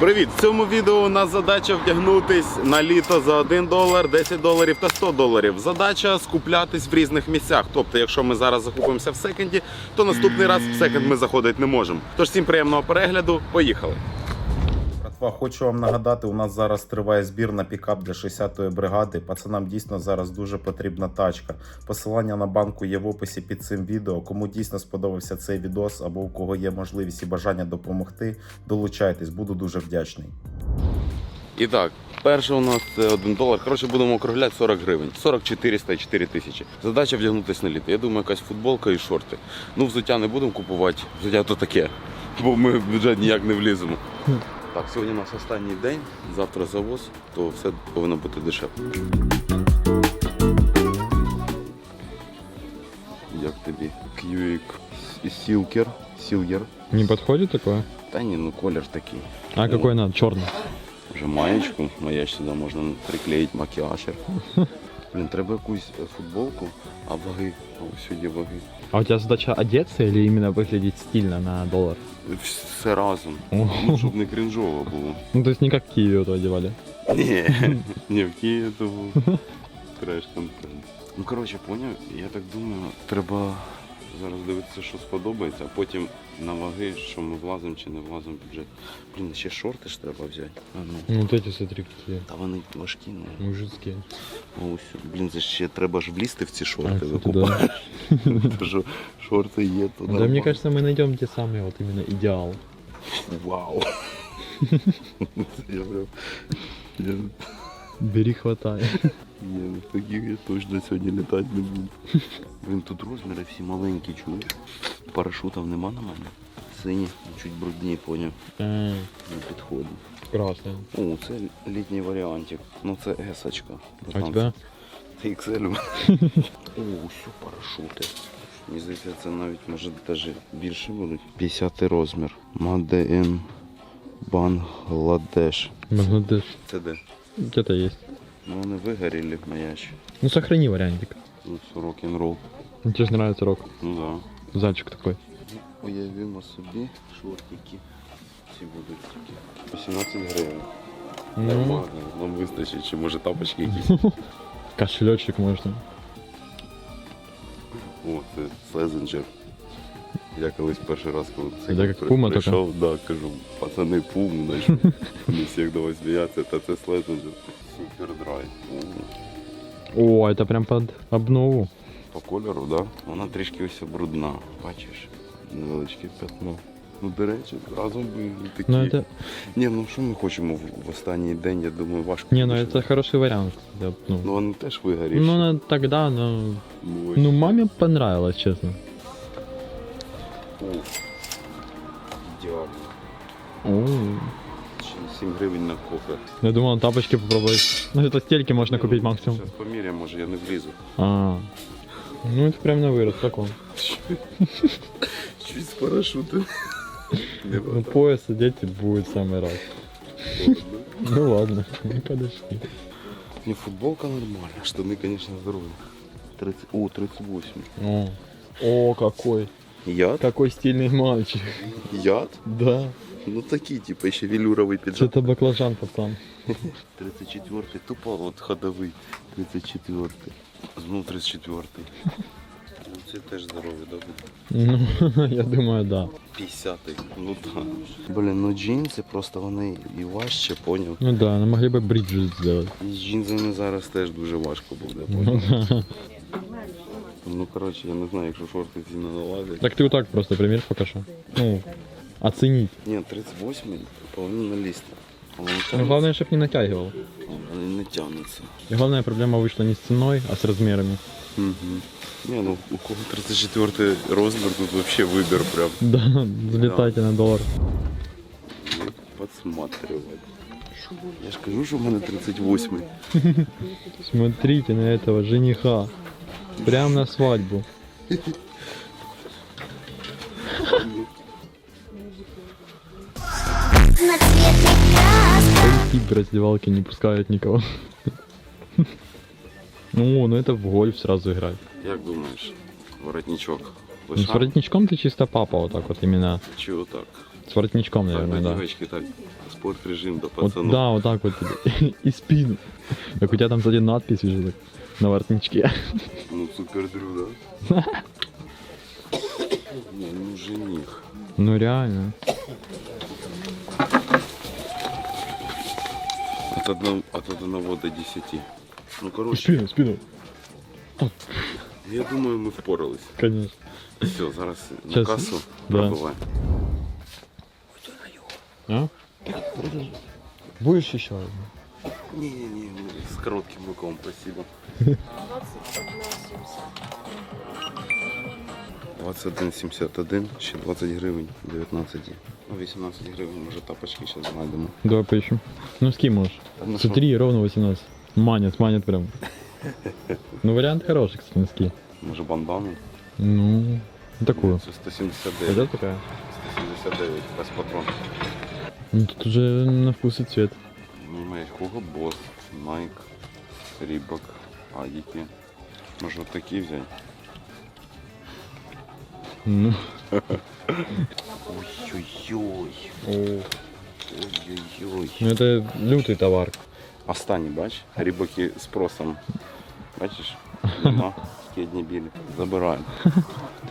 Привіт! В цьому відео у нас задача вдягнутись на літо за 1 долар, 10 доларів та 100 доларів. Задача скуплятись в різних місцях. Тобто, якщо ми зараз закупимося в секонді, то наступний раз в секонд ми заходити не можемо. Тож всім приємного перегляду, поїхали! Братва, хочу вам нагадати, у нас зараз триває збір на пікап для 60-ї бригади. Пацанам дійсно зараз дуже потрібна тачка. Посилання на банку є в описі під цим відео. Кому дійсно сподобався цей відос або у кого є можливість і бажання допомогти, долучайтесь, буду дуже вдячний. І так, перше у нас це 1 долар. Коротше, будемо округляти 40 гривень. 40 400 і 4 тисячі. Задача вдягнутися на літо. Я думаю, якась футболка і шорти. Ну, взуття не будемо купувати, взуття то таке, бо ми в бюджет ніяк не вліземо. Так, сьогодні у нас останній день, завтра завоз, то все повинно бути дешевше. Як тобі? Кьюік Сілкер. Сілгер. Не подходит такое? Та ні, ну колір такий. А Ну. какой надо? Черный. Вже маєчку, маяч сюди можна приклеїти макіяжер. Блін, треба якусь е, футболку, а ваги. А ось сьогодні ваги. А у тебя задача одеться или именно выглядеть стильно на доллар? Все разом. О. Ну, щоб не крінжово було. Ну, то есть не как в Киеве это одевали. Ні, ні, в Києві то був треш контент. Ну коротше, поняв, я так думаю, треба зараз дивитися, що сподобається, а потім на ваги, що ми влазимо чи не влазимо в бюджет. Блін, ще шорти ж треба взяти. А ну. Ну, вот эти, смотри, какие Та вони важкі, ну. мужицкие. Ось, блін, це ще треба ж влізти в ці А, шорти, кстати, викупаєш. Тому що шорти є, то Да, мне нормально. кажется, мы найдем те самые, вот именно идеал. Вау. Це я прям... Я... Бери, хватай. Ні, ну таких я точно сьогодні літати не буду. Блін, тут розміри всі маленькі, чуєш? Парашутів нема на мене. Сині, чуть брудні, поняв. Не підходить. Красный. О, це літній варіантик. Ну це есочка. А у тебя? Це XL. О, все парашути. Мені здається, це навіть може навіть більше будуть. 50 розмір. In Bangladesh. Бангладеш. Це де? Где-то есть. Ну вони вигоріли маячі. Ну, сохрани вариантик. Ну, це рок-н-рол. Ну, Тебе же нравится рок. Ну да. Зальчик такой. Уявімо собі, шортики. Ці будуть такі. 18 гривень. Ну, Нормально, нам вистачить, чи може тапочки якісь. кошелечек можно. О, це Слезенджер. Я колись перший раз, коли це Це як Puma прийшов, да, кажу, пацани пуму, значить, не всіх давай сміятися, та це Слезенджер. Супер драй. О, это прям под обнову. По кольору, да? Вона трішки ось брудна, бачиш? Невеличке пятно. Ну, до речі, разом би такі. Ну, это... Ні, ну що ми хочемо в, в останній день, я думаю, важко. Не, ну буде. это хороший вариант. Я, ну, Ну вони теж вигоріші. ну, на- тогда, ну, Ну, ось. ну, маме понравилось, честно. О, Ідеально. О, Ще 7 гривень на кофе. я думал, тапочки попробовать. Ну, это стельки можно купить максимум. Зараз поміряємо, може я не влізу. А, ну это прям на вырос, как он. Чуть з парашутом. Не Ну, пояс одеть будет в самый раз. Ну ладно, ну подожди. Не, футболка нормальна, штани, конечно, здорові. 30... О, 38. О, о, какой. Яд? Какой стильный мальчик. Яд? Да, Ну такі, типу, ще велюровий піджак. что-то баклажан, пацан. 34-й, тупо от ходовий. 34-й. Знов 34-й. Ну, це теж здоровий, да? Ну, я думаю, да. 50-й. Ну так. Блін, ну джинси просто вони і важче, поняв. Ну да, ну могли бы бриджи сделать. І з джинсами зараз теж дуже важко буде, Ну поняв. да. Ну коротше, я не знаю, якщо шорти ці не налазять. Так ты вот так просто пример покажи. Ну, оценить. Ні, 38-й повинен налізти. Але не Ну, тягнеться. главное, чтобы не натягивал. Але не тягнеться. И главная проблема вышла не с ценой, а с размерами. Угу. Ні, ну у кого 34 розмір, тут вообще вибір прям. Да, залетайте на доллар. Подсматривать. Я ж кажу, що в мене 38 Смотрите на этого жениха. Прям на свадьбу. Тип раздевалки не пускают никого. Ну, ну это в гольф сразу играть. Як думаєш, воротничок Ну, с воротничком ты чисто папа вот так вот именно. Чи отак? С воротничком, Так, наверное, на да. девочки, так, спорт режим до Вот, пацанов. да, вот так вот. И спину. Как у тебя там, кстати, надпись вижу так, на воротничке. Ну, супер дрю, да? Не, ну жених. Ну реально. От одного, от одного до десяти. Ну, короче, Спину, спину. я думаю, ми впорались. Конечно. Все, зараз на Щас. касу Да. пробиваємо. А? Будешь еще? Ні-ні-ні, з коротким руком, спасибо. 21,71, ще 20 гривень, 19. Ну, 18 гривень, може тапочки зараз знайдемо. Давай поищем. Ну с кем можешь? Ну? Смотри, ровно 18. Манят, манят прям. Ну вариант хороший, кстати, носки. Може бандану? Ну, такую. Це 179. Пойдет такая? 179, без патрон. Ну тут уже на вкус и цвет. Немає Hugo Boss, Nike, Reebok, Адіки. Може от такі взяти? Ну. Ой-ой-ой. Ой-ой-ой. Ну это лютый товар. Останні, бач, рібаки з просом. Бачиш? Нема. Такі одні білі. Забираємо.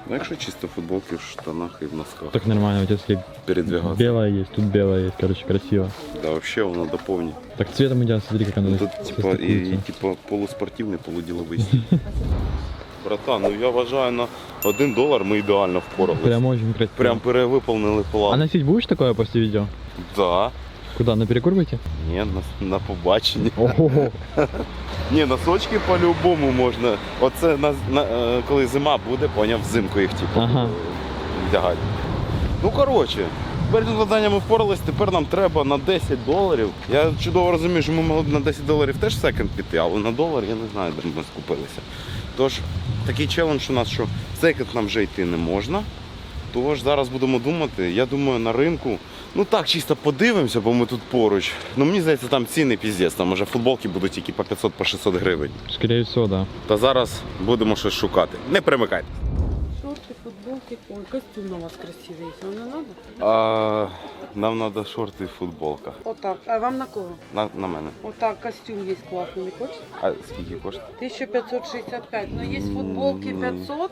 Ну, якщо чисто футболки в штанах і в носках Так нормально, у тебя смотри, передвигатися. белая есть, тут белая есть, короче, красиво. Да, вообще воно доповнює. Так цветом идет, смотри, как оно Ну, тут типа, і, состыкуется. типа полуспортивний, полуділовий. Братан, ну я вважаю на один долар ми ідеально впоралися. Прям очень красиво. Прям перевиповнили А носить будешь такое после видео? Да. Куда, на перекур выйти? Ні, на, на побачення. Ого. Ні, носочки по-любому можна. Оце на, на, е, коли зима буде, поняв, взимку їх типу Ага. вдягати. Ну коротше, перед завданням ми впорались, тепер нам треба на 10 доларів. Я чудово розумію, що ми могли б на 10 доларів теж секонд піти, але на долар я не знаю, де ми скупилися. Тож, такий челендж у нас, що секонд нам вже йти не можна. Тож зараз будемо думати, я думаю, на ринку. Ну так, чисто подивимося, бо ми тут поруч. Ну мені здається, там ціни піздець, там може футболки будуть тільки по 500 по 600 гривень. Скорее всего, да. Та зараз будемо щось шукати. Не примикайте. Шорты, футболки. Ой, костюм у вас красивый есть. Вам не надо? А, нам треба шорти і футболка. Вот так. А вам на кого? На, на мене. Вот так костюм есть классный. Не хочешь? А скільки коштує? 1565. Но есть футболки 500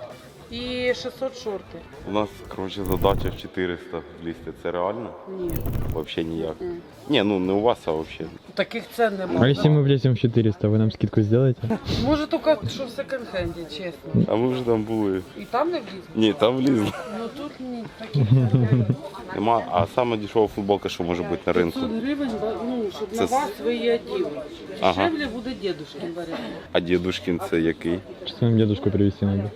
и 600 шорты. У нас, коротше, задача в 400 влізти. Це реально? Нет. Взагалі ніяк. М. Ні, ну не у вас, а взагалі. Таких цен А немає. если мы влезем в 400, вы нам скидку сделаете? Може тільки що в секонд-хенді, чесно. А ми вже там були. І там не вліз? Ні, там влізли. Ну тут ні, таких цен немає. Нема. А саме дешева футболка, що може бути на ринку. 500 гривень, ну, щоб Це на с- вас ви її оділи. Ага. Дешевле буде дедушкин варіант. А дідушкін це який? Что нам дедушку привезти надо?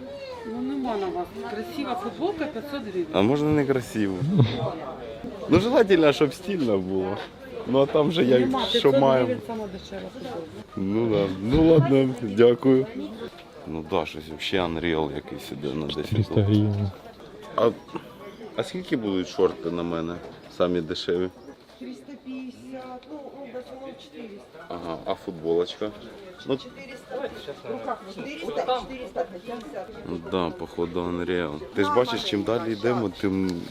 Вас. Красива футболка 500 гривень. А можна не красиво. Ну, желательно, щоб стильно було. Ну а там же я що 500 маємо. гривень сама дешева футболка. Ну да. Ну ладно, дякую. Ну да, щось взагалі Unreal якийсь іде на 10 300 доларів. гривен. А, а скільки будуть шорти на мене? Самі дешеві? 350, ну, в основном 400. Ага, а футболочка? Ну, 400, ну 400, 450. ну да, походу Unreal. Ти ж бачиш, чим далі йдемо, тим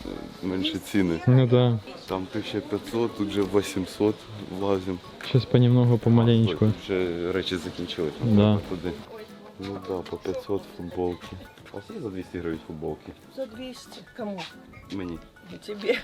менше ціни. Ну да. Там 1500, тут же 800 влазимо. Сейчас понемногу, помаленечку. Вже речі закінчились. Да. Туди. Ну да, по 500 футболки. А скільки за 200 гривень футболки? За 200. Кому? Мені. Тебе.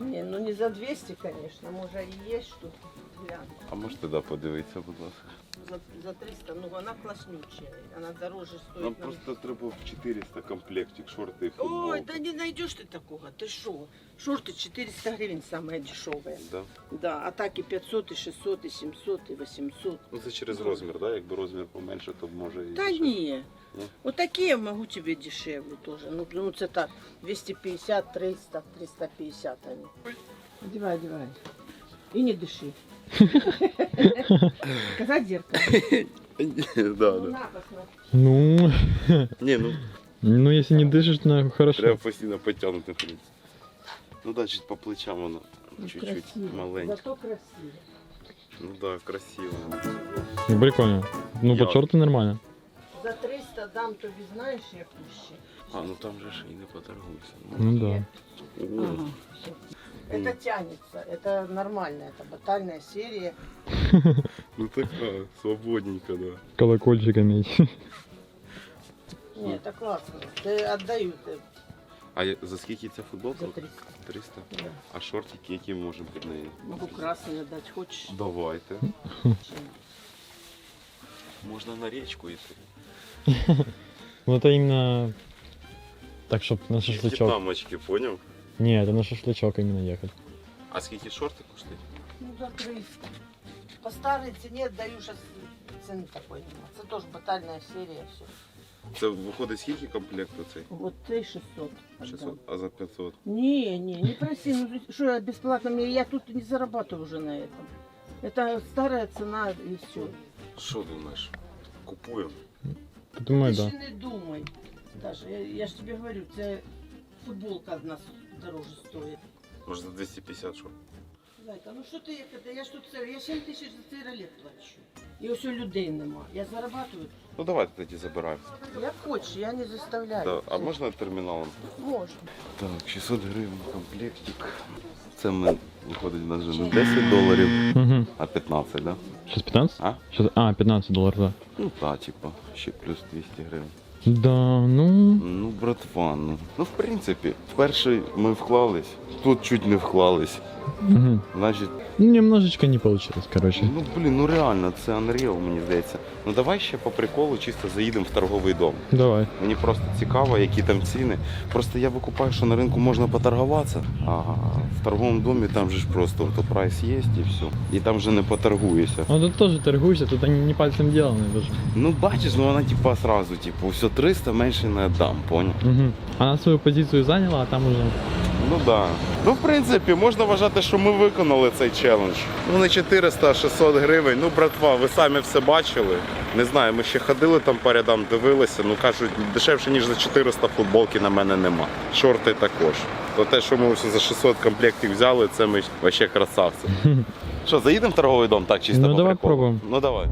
Не, ну не за 200, конечно, может и есть что-то. А можете да, подивитися, будь ласка За, за 300, ну она класснючая, она дороже Нам стоит. нам. просто треба в 400 комплектик, шорти і Ой, футболка. да не найдешь ты такого, ты шо? Шорты 400 гривен самая дешевая. Да? Да, а так и 500, и 600, и 700, и 800. Ну це через розмір, да? Якби розмір поменше, то може і. Да дешевше. не. Не? Вот такие я могу тебе дешевле тоже. Ну, ну это так, 250, 300, 350 они. Одевай, одевай. И не дыши. Сказать зеркало. да, Ну, да. на, посмотри. Ну, Ні, ну ну если не дышишь, то хорошо. треба постійно підтягнути ходити. Ну да, чуть по плечам воно Ну, чуть-чуть красиво. маленьке. Зато красиво. Ну да, красиво. Ну, прикольно. Ну, Я- под шорты нормально. За 300 дам тобі, знаєш, яку ще? А, ну там же ж і не поторгуйся. Ну да. О, Ага. Это тянется, это нормально, это батальная серия. Ну така, свободненька, да. Колокольчик иметь. Не, это классно. Ты отдают э, А я- за скільки ця футболка? за 300. 300. Да. А шортики, які ми можемо під неї? Могу красный отдать, хочешь? Давайте. Можна на річку йти. Ну это именно так, чтоб на шашлычок. Тамочки, поняв? Не, это на шашлычок именно ехать. А скільки шорти коштують? Ну, за 300. По старой цене отдаю сейчас цены такой нема. Это тоже батальная серия, все. Це виходить скільки комплекту цей? Вот 3600. отдам. 600, а за 500. Не, не, не проси, ну что я бесплатно, мне, я тут не зарабатываю уже на этом. Это старая цена и все. Що думаєш? Купуємо. Думаю, Ты да. ж не думай. Даже, я, я ж тебе говорю, це футболка одна дороже стоит. Може за 250 шорт. Зайка, ну що ти як? Я ж тут це, я 7 тисяч за цей ролет плачу. І ось у людей нема. Я зарабатываю. Ну давайте тоді забираємо. Як хочеш, я не заставляю. Да. А можна терміналом? Можна. Так, 600 гривень комплектик. Це ми виходить вже не 10 доларів, Угу. а 15, да? Сейчас 15? А? Сейчас... А, 15 долларов, да. Ну так, типа, ще плюс 200 гривень. Да, ну... Ну, братва, ну. Ну, в принципі, вперше ми вклались, тут чуть не вклались. Угу. Значить, Ну, немножечко не получилось, короче. ну блін, ну реально, це Unreal, мені здається. Ну давай ще по приколу чисто заїдемо в торговий дом. Давай. Мені просто цікаво, які там ціни. Просто я викупаю, що на ринку можна поторгуватися, а в торговому домі там же ж просто автопрайс є і все. І там вже не поторгуєшся. Ну тут тоже торгуйся, тут они не пальцем деланы даже. Ну бачиш, ну вона типа сразу, типу, все 300 менше не дам, поняв? Угу. Она свою позицию заняла, а там уже... Ну да. Ну, в принципі, можна вважати, що ми виконали цей челендж. Ну не 400, а 600 гривень. Ну, братва, ви самі все бачили. Не знаю, ми ще ходили там по рядам, дивилися. Ну кажуть, дешевше, ніж за 400 футболки на мене нема. Шорти також. То те, що ми ось за 600 комплектів взяли, це ми вообще красавці. Що, заїдемо в торговий дом? Так, чисто Ну, давай пробуємо. Ну давай.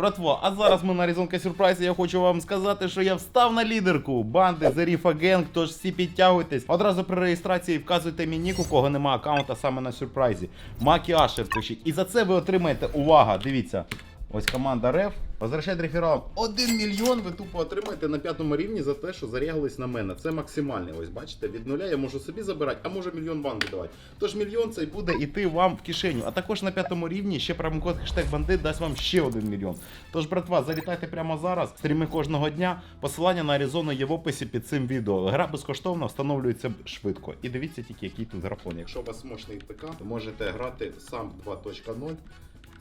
Братво, а зараз ми на Різонка Сюрприз. Я хочу вам сказати, що я встав на лідерку банди Зеріфа Генг, тож всі підтягуйтесь. Одразу при реєстрації вказуйте мені, у кого нема аккаунта саме на сюрпризі. Макі Ашер пишіть. І за це ви отримаєте увага. Дивіться. Ось команда Реф. Возвращайте рефералам. Один мільйон ви тупо отримаєте на п'ятому рівні за те, що зарягались на мене. Це максимальний. Ось бачите, від нуля я можу собі забирати, а може мільйон бан віддавати. Тож мільйон цей буде йти вам в кишеню. А також на п'ятому рівні ще промокод хештег бандит дасть вам ще один мільйон. Тож, братва, залітайте прямо зараз. Стріми кожного дня. Посилання на Аризону є в описі під цим відео. Гра безкоштовно встановлюється швидко. І дивіться тільки, який тут графон. Якщо у вас мощний ПК, то можете грати сам 2.0.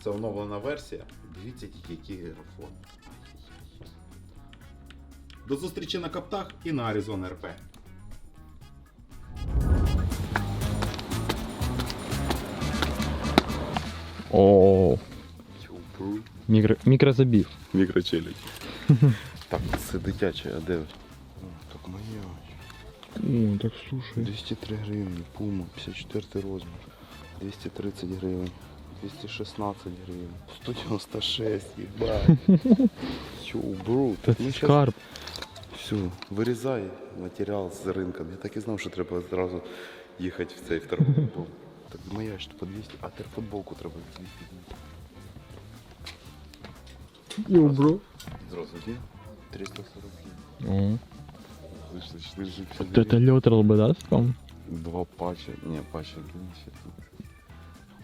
Це оновлена версія. Дивіться тільки, який графон. До зустрічі на каптах і на Arizona РП. О, микро... микрозабив. Мікрочелюдь. Так, це дитяче, а де? Так моя. Ну, так слушай. 203 гривні, пума, 54 розмір, 230 гривень, 216 гривень, 196, їбать. Йоу, бро, Це так ми щас... скарб. Все, вирізай матеріал з ринка. Я так і знав, що треба одразу їхати в цей в торговий дом. Так моя ж по 200, а тепер футболку треба 200 Йо, бро. Зразу є? 340 О. Вийшли 450 Вот это лётрал бы, да, спам? Два патча. Не, патча длинніші.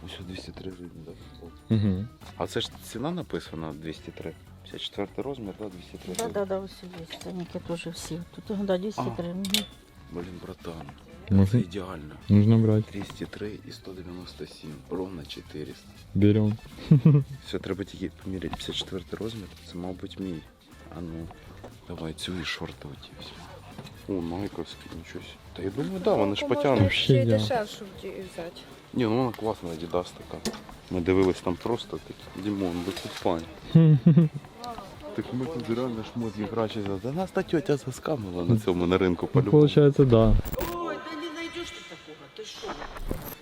Ось 203 гривні, да, футболка. Угу. А це ж ціна написана 203. 54 розмір, да, 203 Да, да, да, все есть. Ценники тоже все. Тут да, 203. Мгм. Блін, братан, це Нужно, ідеально. нужно брать. 203 і 197, ровно 400. Берем. Все, треба тільки поміряти 54 розмір, це, мабуть, мій. А ну, давай цю і оті візьму. О, майковські, нічого. сі. Та я думаю, да, вони ж потягнуть. Вообще Ще й ідеально. дешевшу взяти. Ні, ну вона класна, Adidas така. Ми дивились там просто такі. Дімон, викупай. Так ми тут реально шмотки краще за. Да нас та тьотя заскамила на цьому на ринку Ну, по-любому. получается, да. Ой, да не найдешь ты такого. Ты что?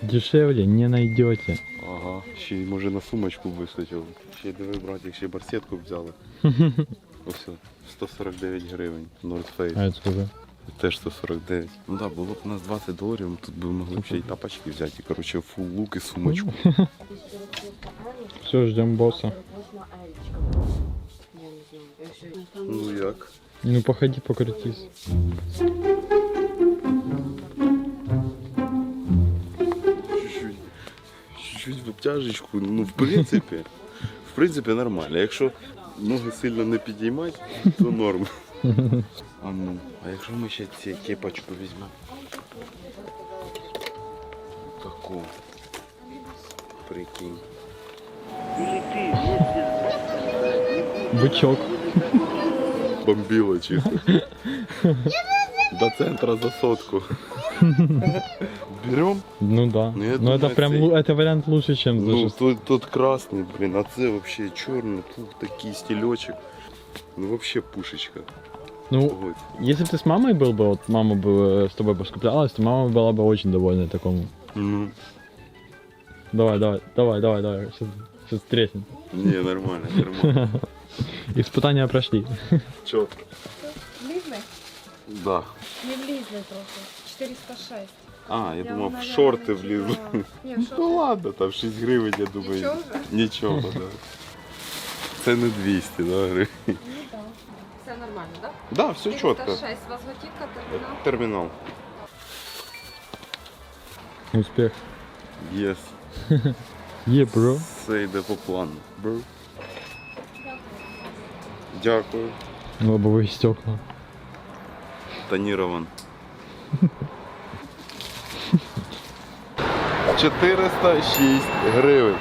Дешевле не найдете. Ага, ще й може на сумочку вистачило. Ще й диви, братик, ще й барсетку взяли. Ось, 149 гривень. North Face. А это сколько? Теж 149. Ну так, да, було б у нас 20 доларів, ми тут би могли б ще й тапочки взяти. І, коротше, фул лук і сумочку. Все, ждем босса. Ну як? Ну походи, покрутись. Чуть-чуть. Чуть-чуть в обтяжечку. Ну, в принципі, в принципі, нормально. Якщо ноги сильно не підіймати, то норм. А ну, а якщо ми ще ці кепочку візьмемо? Таку. Прикинь. Бычок. Бомбило чисто. До центра за сотку. Берем? Ну да. Ну, я Но думаю, это прям цей- лу- это вариант лучше, чем за Ну, 600. тут, тут красный, блин, а це вообще чорний, тут такий стільочок. Ну, вообще пушечка. Ну, Погодь. если бы ты с мамой был бы, вот мама бы э, с тобой поскуплялась, то мама была бы очень довольна такому. Ну, Давай, давай, давай, давай, давай. Сейчас, сейчас треснет. не, нормально, нормально. Испытания прошли. Чітко. Влізли? Да. Не влізли трохи. 406. А, я, думав, в наверное, шорти не влізли. читала. Ні, в Ну шорти. ладно, там 6 гривень, я думаю. Нічого вже? Нічого, да. Це не 200, да, гривень. Все нормально, так? Да, все чітко. 406. У вас готівка, термінал? Термінал. Успех. Єс. Е, бро. Все йде по плану. Бро. Дякую. Лобовые стекла. Тонірован. 406 гривень.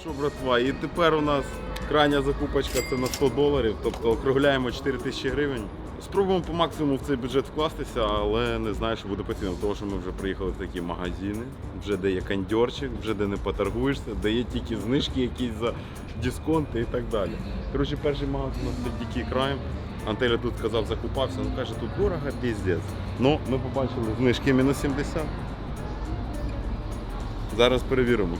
Що, братва, і тепер у нас крайня закупочка це на 100 доларів, тобто округляємо 4 тисячі гривень. Спробуємо по максимуму в цей бюджет вкластися, але не знаю, що буде постійно, тому що ми вже приїхали в такі магазини, вже де є кондьорчик, вже де не поторгуєшся, де є тільки знижки якісь за дисконти і так далі. Коротше, перший магазин у нас це Дикий Крайм. Антеля тут казав, закупався, ну каже, тут дорого, піздець. Ну, ми побачили знижки мінус 70. Зараз перевіримо.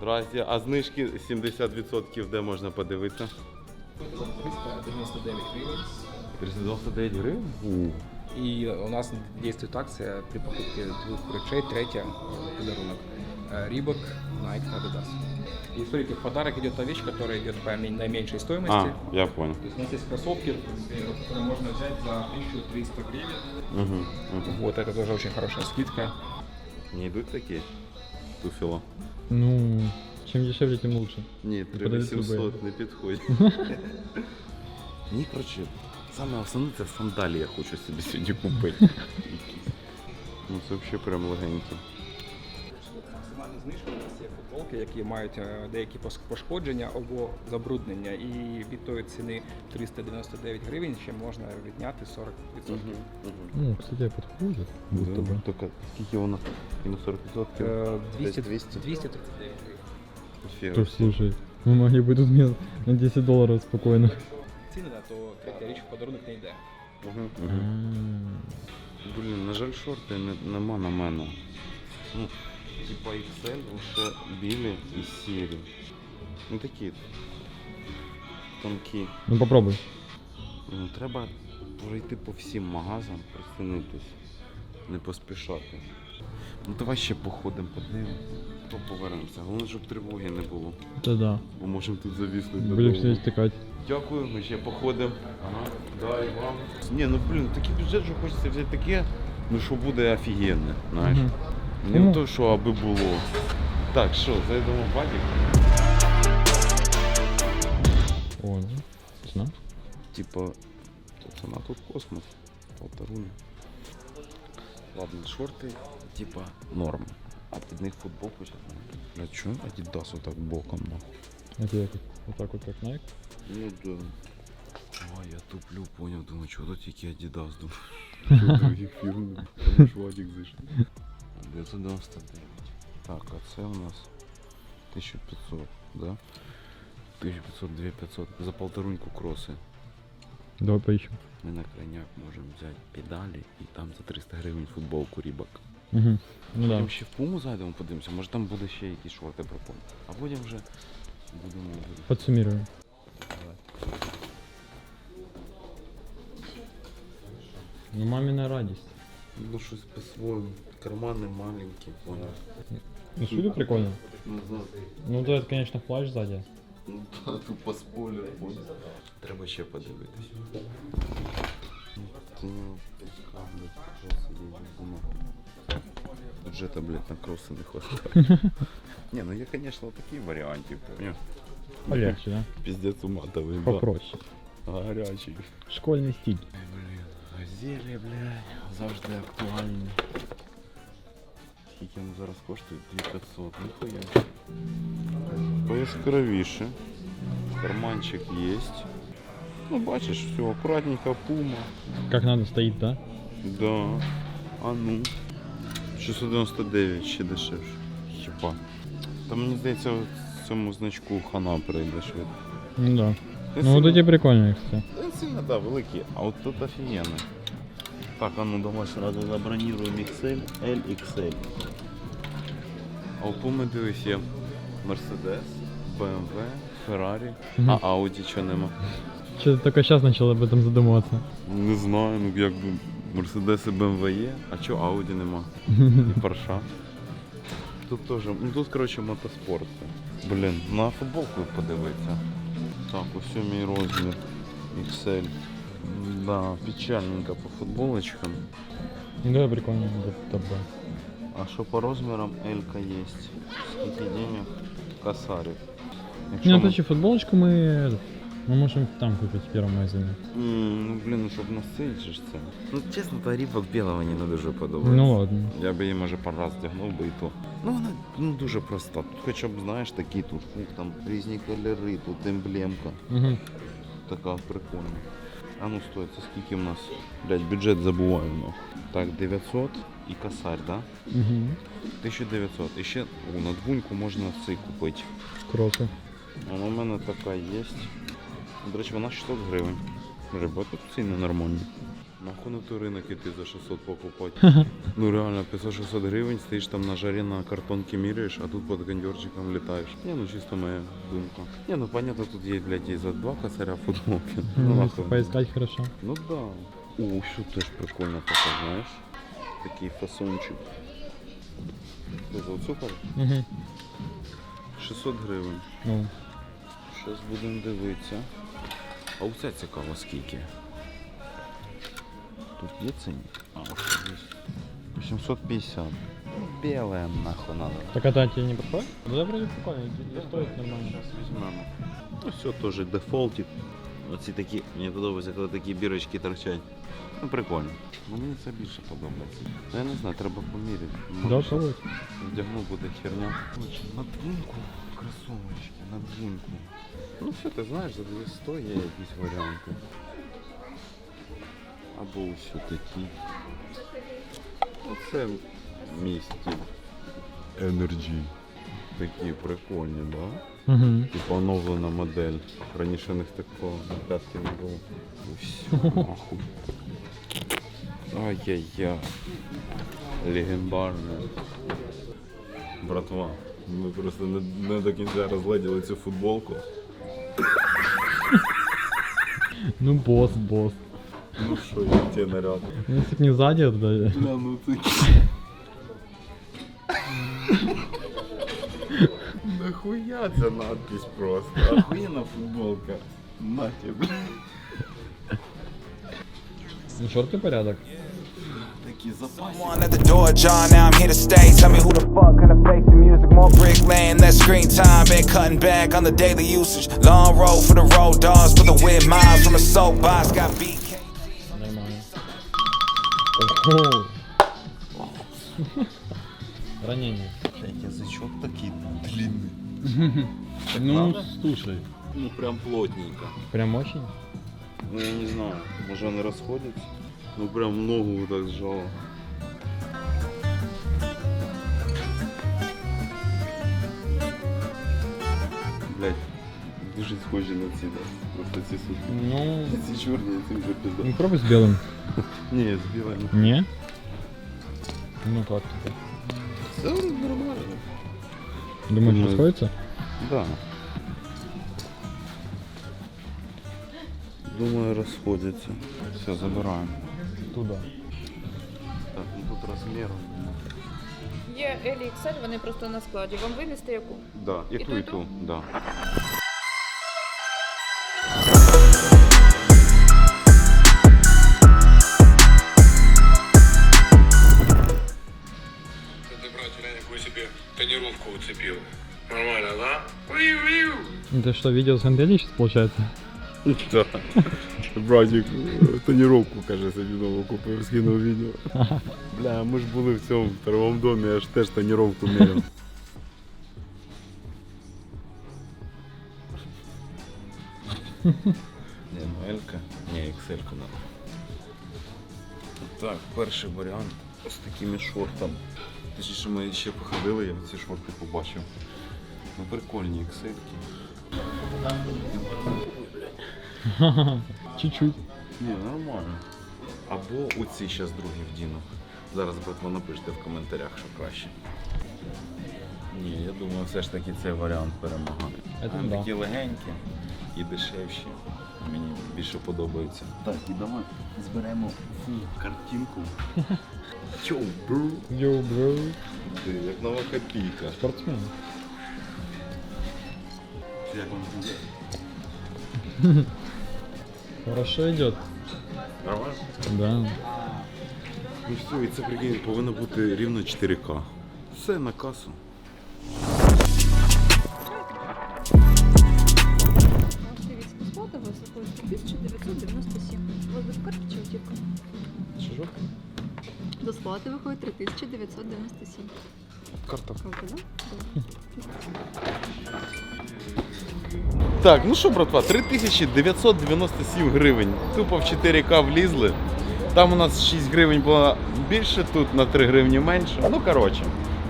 Здрасте, а знижки 70% де можна подивитися? 399 гривен. 399 гривень? И у нас действует акция при покупке двух речей, третья э, подарунок. Рибок, Nike, Adidas. И смотрите, в подарок идет та вещь, которая идет по ми- наименьшей стоимости. А, я понял. То есть у нас есть кроссовки, например, которые можно взять за 1300 гривен. Угу, угу. Вот это тоже очень хорошая скидка. Не йдуть такі? Туфіло. Ну, чем дешевле, тем лучше. Ні, Подивись 3800 не підходить. Ні, коротше, саме основне це сандалі я хочу собі сьогодні купити. Ну це взагалі прям легенькі. Максимальна знижка у нас є футболки, які мають е, деякі пос- пошкодження або забруднення. І від тої ціни 399 гривень ще можна відняти 40%. Ну, кстати, подходит. Будто бы. Тільки скільки воно? Мінус 40%? Е, 200, 200. 239 гривень. Ніфіга То собі. слушай, мы могли бы тут мне на 10 долларов спокойно. ціни, да, то третя річ в подарунок не йде. Мгм, мгм. Блін, на жаль, шорти не, нема на мене. Ну, типа XL, лише білі і сірі. Ну такі тонкі. Ну попробуй. Ну, треба пройти по всім магазам, прицінитись, не поспішати. Ну давай ще походимо, подивимося, то повернемося. Головне, щоб тривоги не було, Да да. бо можемо тут завіснути. Будем надовго. все стекать. Дякую, ми ще походимо. Ага, да, і вам. Ні, ну блін, такий бюджет, що хочеться взяти таке, ну що буде офігенне, знаєш. Мгм. Не Ну. то, що аби було. Так, що, зайдемо в бадік. О, ну, цена. Типа, то ціна тут космос. Полторуня. Ладно, шорти, типа, норм. А під них футболку зараз. Бля, чого Adidas отак боком нахуй? Это я как, вот так вот как Nike. Ну да. А, я туплю, понял, думаю, чого тут тільки Adidas, думаю. Що других фірм, там ж Вадик зайшов. 999. Так, а це у нас 1500, да? 1500, 2500. За полторуньку кроси. Давай поищем. Ми на крайняк можемо взяти педалі і там за 300 гривень футболку рібак. Угу. Ну да. Потім ще в пуму зайдемо, подивимося, може там буде ще якісь шорти пропонувати. А потім вже будемо. Подсуммируем. Ну, мамина радость. Ну щось по-своєму. Кармани маленькі, понял. Ну, сюда прикольно. Назад. Ну, да, это, конечно, флаж сзади. Ну та тут по спойлеру, понял. Треба ще подивитись. Ти не пускав, блядь, кроси їздить зима. Бюджета, блядь, на кроси не хватає. Не, ну є, конечно, такі варіантів, понял. Полегче, да? Піздець уматовий, да. Попроще. Гарячий. Школьный стиль. Блін, газелі, блядь, завжди актуальні. Скільки вони зараз коштують? 2500, ніхуя. Пояскравіше. Карманчик є. Ну бачиш, все аккуратненько, пума. Как надо стоит, да? Да. А ну. 699 ще дешевше. Хіба. Та мені здається, цьому значку хана прийде швидко. Ну да. Не Ну вот сильно- эти прикольные, кстати. Да, сильно, да, великі. А от тут офігенно. Так, а ну давай сразу забронируем XL, L, XL. А у Puma дивись є Mercedes, BMW, Ferrari, Мгм. а Audi чого нема? Что-то только сейчас начал об этом задумываться. Не знаю, ну якби Mercedes і BMW є, а чого Audi нема? І Porsche. Тут теж, ну тут коротше мотоспорт. Блін, на футболку подивитися. Так, ось мій розмір XL. Да, печальненько по футболочкам. Ну да, прикольно. Вот такое. А що по розмірам L-ка є? Скільки денег? Косарик. Якщо Не, ми- ну, футболочку мы... этот, Мы можем там купить в первом магазине. М, Ну блін, ну щоб носити же ж це. Ну чесно, та рібок біла мені не дуже подобається. Ну ладно. Я би її може пару раз вдягнув би і то. Ну вона ну, дуже проста. Тут хоча б знаєш такі тут, ух, там різні кольори, тут емблемка. Угу. Така прикольна. А ну стой, це скільки в нас? Блять, бюджет забуваю. Ну. Так, 900 і косарь, да? Угу. 1900. І ще о, на двуньку можна цей купити. Кросы. Вона в мене така є. До речі, вона 600 гривень. Ребята, тут ціни нормальні. Нахуй на той ринок іти за 600 покупати. ну реально, 500-600 гривень, стоїш там на жарі на картонки міряєш, а тут під кондьорчиком літаєш. Ні, ну чисто моя думка. Ні, ну понятно, тут є, блядь, і за два косаря футболки. Ну, нахуй. поискать хорошо. Ну да. О, що теж прикольно така, знаєш. Такий фасончик. Оцю? Угу. 600 гривень. Ну, Щас будемо дивитися. А оця цікаво скільки. Тут є цінник? А, ось є. 850. Ну, Біле нахуй надо. так это тебе не подходит? Да, вроде прикольно. и Стоит нормально. Зараз візьмемо. Ну все, теж дефолтик. Оці такі, мені подобається, коли такі бірочки торчать. Ну прикольно. Ну мені це більше подобається. Ну я не знаю, треба поміряти. Да, пробуй. Вдягну буде херня. Короче, на двунку кросовочки, на двунку. Ну все, ти знаєш, за 200 є якісь варіанти. Або ось такі. Оце мій стиль. Energy. Такі прикольні, да? Угу. Типа оновлена модель. Раніше у них такого п'ятки не було. Все, нахуй. Ай-яй-яй. Легендарне. Братва, ми просто не, не до кінця розгляділи цю футболку. Ну, босс, босс. Ну що, як тебе наряд? Ну, если б не сзади, то... Бля, ну ти. Нахуя ця надпись просто? Охуєнна футболка. На тебе. Ну, шорты порядок. Такі запаси. Someone at the door, John. Now I'm here to stay. Tell me who the fuck gonna face the music? More brick laying, less screen time. Been cutting back on the daily usage. Long road for the road dogs, for the weird miles from a soapbox. Got BK. Ого! Ранение. Блядь, язичок такий длинний. Ну, слушай. Ну прям плотненько. Прям очень. Ну я не знаю, може вони розходяться. Ну прям ногу вот так сжало. Блять, дуже схожі на ці, да. Просто ці сухі. Ну, Ці чорні, ці вже пізда. ну пробуй с белым. Ні, з білими. Не? Ну как тебе? Це нормально. Думаешь, Думаю. расходится? Да. Думаю, розходяться. Все, забираємо. Туда. Так, ну тут розміром. Є L і XL, вони просто на складі. Вам винести яку? Да, і І ту, ту, і і ту. ту? Да. Это что, видео с гантелей сейчас получается? Да. Братик, тоніровку, каже, собі нову купив, скинув відео. Бля, ми ж були в цьому торговому домі, я ж теж тоніровку міряв. Не, ну Елька. Ні, XL-ку надо. Так, перший варіант з такими шортами. Точніше, ми ще походили, я ці шорти побачив. Ну прикольні XL-ки. Чуть-чуть. Ні, нормально. Або оці зараз другі вдіну. Зараз, братва, напишіть в коментарях, що краще. Ні, я думаю, все ж таки цей варіант перемагає. Вони да. такі легенькі і дешевші. Мені більше подобаються. Так, і давай зберемо фу картинку. Йоу, бру. Йоу, бро. Ти, як нова копійка. Спортсмен. Вам буде? Хорошо идет. Нормально? Да. Ну все, і це прикинь, повинно бути рівно 4К. Все на касу. Можете від сплати високою 3997. У вас без чи готівка? Чужок? До сплати виходить 3997. Да? Так, ну що, братва, 3997 гривень. Тупо в 4К влізли. Там у нас 6 гривень було більше, тут на 3 гривні менше. Ну, коротше,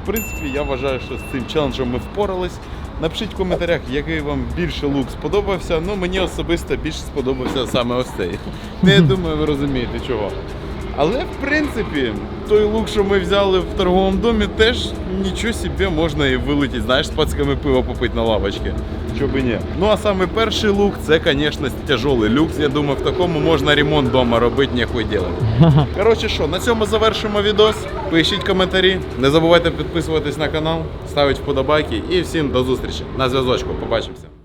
в принципі, я вважаю, що з цим челенджем ми впорались. Напишіть в коментарях, який вам більше лук сподобався. Ну, мені особисто більше сподобався саме ось цей. Ну, я думаю, ви розумієте чого. Але в принципі, той лук, що ми взяли в торговому домі, теж нічого собі можна і вилетіти, знаєш, з пацками пиво попити на лавочці. Чого би ні. Ну а саме перший лук, це, звісно, тяжелий люкс. Я думаю, в такому можна ремонт вдома робити, ніхуй делать. Коротше, що, на цьому завершимо відос. Пишіть коментарі. Не забувайте підписуватись на канал, ставити вподобайки і всім до зустрічі. На зв'язочку. Побачимося.